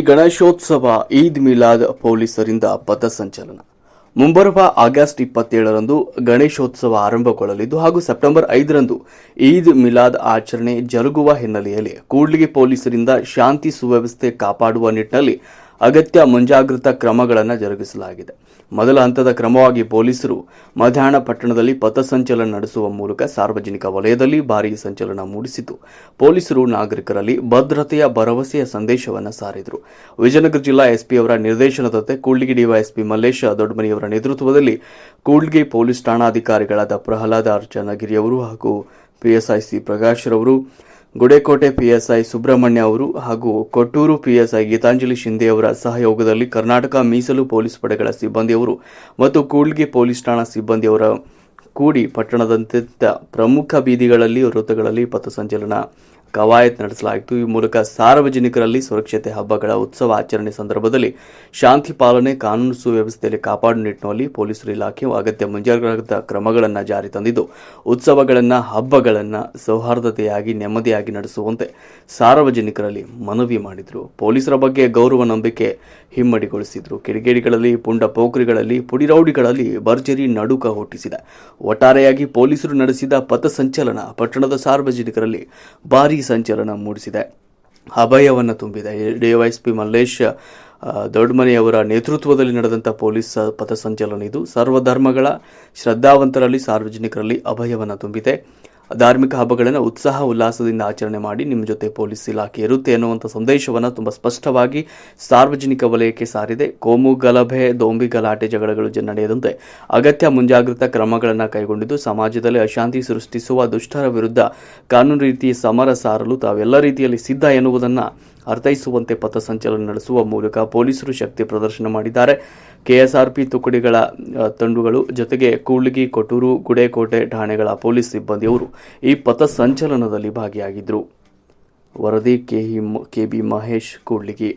ಗಣೇಶೋತ್ಸವ ಈದ್ ಮಿಲಾದ್ ಪೊಲೀಸರಿಂದ ಪಥಸಂಚಲನ ಮುಂಬರುವ ಆಗಸ್ಟ್ ಇಪ್ಪತ್ತೇಳರಂದು ಗಣೇಶೋತ್ಸವ ಆರಂಭಗೊಳ್ಳಲಿದ್ದು ಹಾಗೂ ಸೆಪ್ಟೆಂಬರ್ ಐದರಂದು ಈದ್ ಮಿಲಾದ್ ಆಚರಣೆ ಜರುಗುವ ಹಿನ್ನೆಲೆಯಲ್ಲಿ ಕೂಡ್ಲಿಗೆ ಪೊಲೀಸರಿಂದ ಶಾಂತಿ ಸುವ್ಯವಸ್ಥೆ ಕಾಪಾಡುವ ನಿಟ್ಟಿನಲ್ಲಿ ಅಗತ್ಯ ಮುಂಜಾಗ್ರತಾ ಕ್ರಮಗಳನ್ನು ಜರುಗಿಸಲಾಗಿದೆ. ಮೊದಲ ಹಂತದ ಕ್ರಮವಾಗಿ ಪೊಲೀಸರು ಮಧ್ಯಾಹ್ನ ಪಟ್ಟಣದಲ್ಲಿ ಪಥಸಂಚಲನ ನಡೆಸುವ ಮೂಲಕ ಸಾರ್ವಜನಿಕ ವಲಯದಲ್ಲಿ ಭಾರೀ ಸಂಚಲನ ಮೂಡಿಸಿತು. ಪೊಲೀಸರು ನಾಗರಿಕರಲ್ಲಿ ಭದ್ರತೆಯ ಭರವಸೆಯ ಸಂದೇಶವನ್ನು ಸಾರಿದರು. ವಿಜಯನಗರ ಜಿಲ್ಲಾ ಎಸ್ಪಿಯವರ ನಿರ್ದೇಶನದಂತೆ ಕೂಡ್ಲಿಗಿ ಡಿವೈಎಸ್ಪಿ ಮಲ್ಲೇಶ ದೊಡ್ಡಮನಿಯವರ ನೇತೃತ್ವದಲ್ಲಿ ಕೂಡ್ಲಿಗಿ ಪೊಲೀಸ್ ಠಾಣಾಧಿಕಾರಿಗಳಾದ ಪ್ರಹ್ಲಾದ ಅರ್ಚನಗಿರಿಯವರು ಹಾಗೂ ಪಿಎಸ್ಐಸಿ ಪ್ರಕಾಶ್ ರವರು ಗುಡೇಕೋಟೆ ಪಿಎಸ್ಐ ಸುಬ್ರಹ್ಮಣ್ಯ ಅವರು ಹಾಗೂ ಕೊಟ್ಟೂರು ಪಿಎಸ್ಐ ಗೀತಾಂಜಲಿ ಶಿಂದೆ ಅವರ ಸಹಯೋಗದಲ್ಲಿ ಕರ್ನಾಟಕ ಮೀಸಲು ಪೊಲೀಸ್ ಪಡೆಗಳ ಸಿಬ್ಬಂದಿಯವರು ಮತ್ತು ಕೂಡ್ಲಿಗೆ ಪೊಲೀಸ್ ಠಾಣಾ ಸಿಬ್ಬಂದಿಯವರ ಕೂಡಿ ಪಟ್ಟಣದಂತ ಪ್ರಮುಖ ಬೀದಿಗಳಲ್ಲಿ ವೃತ್ತಗಳಲ್ಲಿ ಪಥಸಂಚಲನ ಕವಾಯತ್ ನಡೆಸಲಾಯಿತು. ಈ ಮೂಲಕ ಸಾರ್ವಜನಿಕರಲ್ಲಿ ಸುರಕ್ಷತೆ ಹಬ್ಬಗಳ ಉತ್ಸವ ಆಚರಣೆ ಸಂದರ್ಭದಲ್ಲಿ ಶಾಂತಿ ಪಾಲನೆ, ಕಾನೂನು ಸುವ್ಯವಸ್ಥೆಯಲ್ಲಿ ಕಾಪಾಡುವ ನಿಟ್ಟಿನಲ್ಲಿ ಪೊಲೀಸರು ಇಲಾಖೆ ಅಗತ್ಯ ಮುಂಜಾಗ್ರತಾ ಕ್ರಮಗಳನ್ನು ಜಾರಿ ತಂದಿದ್ದು, ಉತ್ಸವಗಳನ್ನು, ಹಬ್ಬಗಳನ್ನು ಸೌಹಾರ್ದತೆಯಾಗಿ, ನೆಮ್ಮದಿಯಾಗಿ ನಡೆಸುವಂತೆ ಸಾರ್ವಜನಿಕರಲ್ಲಿ ಮನವಿ ಮಾಡಿದರು. ಪೊಲೀಸರ ಬಗ್ಗೆ ಗೌರವ, ನಂಬಿಕೆ ಹಿಮ್ಮಡಿಗೊಳಿಸಿದರು. ಕಿಡಿಗೇಡಿಗಳಲ್ಲಿ, ಪುಂಡ ಪೋಖ್ರಿಗಳಲ್ಲಿ ಪುಡಿರೌಡಿಗಳಲ್ಲಿ ಭರ್ಜರಿ ನಡುಕ ಹುಟ್ಟಿಸಿದೆ. ಒಟ್ಟಾರೆಯಾಗಿ ಪೊಲೀಸರು ನಡೆಸಿದ ಪಥಸಂಚಲನ ಪಟ್ಟಣದ ಸಾರ್ವಜನಿಕರಲ್ಲಿ ಭಾರೀ ಸಂಚಲನ ಮೂಡಿಸಿದೆ. ಅಭಯವನ್ನು ತುಂಬಿದೆ. ಡಿವೈಎಸ್ಪಿ ಮಲ್ಲೇಶ್ ದೊಡ್ಡಮನೆಯವರ ನೇತೃತ್ವದಲ್ಲಿ ನಡೆದಂಥ ಪೊಲೀಸ್ ಪಥಸಂಚಲನ ಇದು. ಸರ್ವಧರ್ಮಗಳ ಶ್ರದ್ಧಾವಂತರಲ್ಲಿ ಸಾರ್ವಜನಿಕರಲ್ಲಿ ಅಭಯವನ್ನು ತುಂಬಿದೆ. ಧಾರ್ಮಿಕ ಹಬ್ಬಗಳನ್ನು ಉತ್ಸಾಹ, ಉಲ್ಲಾಸದಿಂದ ಆಚರಣೆ ಮಾಡಿ ನಿಮ್ಮ ಜೊತೆ ಪೊಲೀಸ್ ಇಲಾಖೆ ಇರುತ್ತೆ ಅನ್ನುವಂಥ ಸಂದೇಶವನ್ನು ತುಂಬ ಸ್ಪಷ್ಟವಾಗಿ ಸಾರ್ವಜನಿಕ ವಲಯಕ್ಕೆ ಸಾರಿದೆ. ಕೋಮು ಗಲಭೆ, ದೋಂಬಿ ಗಲಾಟೆ ಜಗಳಗಳು ನಡೆಯದಂತೆ ಅಗತ್ಯ ಮುಂಜಾಗ್ರತಾ ಕ್ರಮಗಳನ್ನು ಕೈಗೊಂಡಿದ್ದು ಸಮಾಜದಲ್ಲಿ ಅಶಾಂತಿ ಸೃಷ್ಟಿಸುವ ದುಷ್ಟರ ವಿರುದ್ಧ ಕಾನೂನು ರೀತಿ ಸಮರ ಸಾರಲು ತಾವೆಲ್ಲ ರೀತಿಯಲ್ಲಿ ಸಿದ್ಧ ಎನ್ನುವುದನ್ನು ಅರ್ಥೈಸುವಂತೆ ಪಥಸಂಚಲನ ನಡೆಸುವ ಮೂಲಕ ಪೊಲೀಸರು ಶಕ್ತಿ ಪ್ರದರ್ಶನ ಮಾಡಿದ್ದಾರೆ. ಕೆಎಸ್ಆರ್ಪಿ ತುಕಡಿಗಳ ತಂಡುಗಳು ಜೊತೆಗೆ ಕೂಡ್ಲಿಗಿ ಕೊಟ್ಟೂರು ಗುಡೇಕೋಟೆ ಠಾಣೆಗಳ ಪೊಲೀಸ್ ಸಿಬ್ಬಂದಿಯವರು ಈ ಪಥಸಂಚಲನದಲ್ಲಿ ಭಾಗಿಯಾಗಿದ್ದರು ವರದಿ ಕೆಬಿ ಮಹೇಶ್ ಕೂಡ್ಲಿಗಿ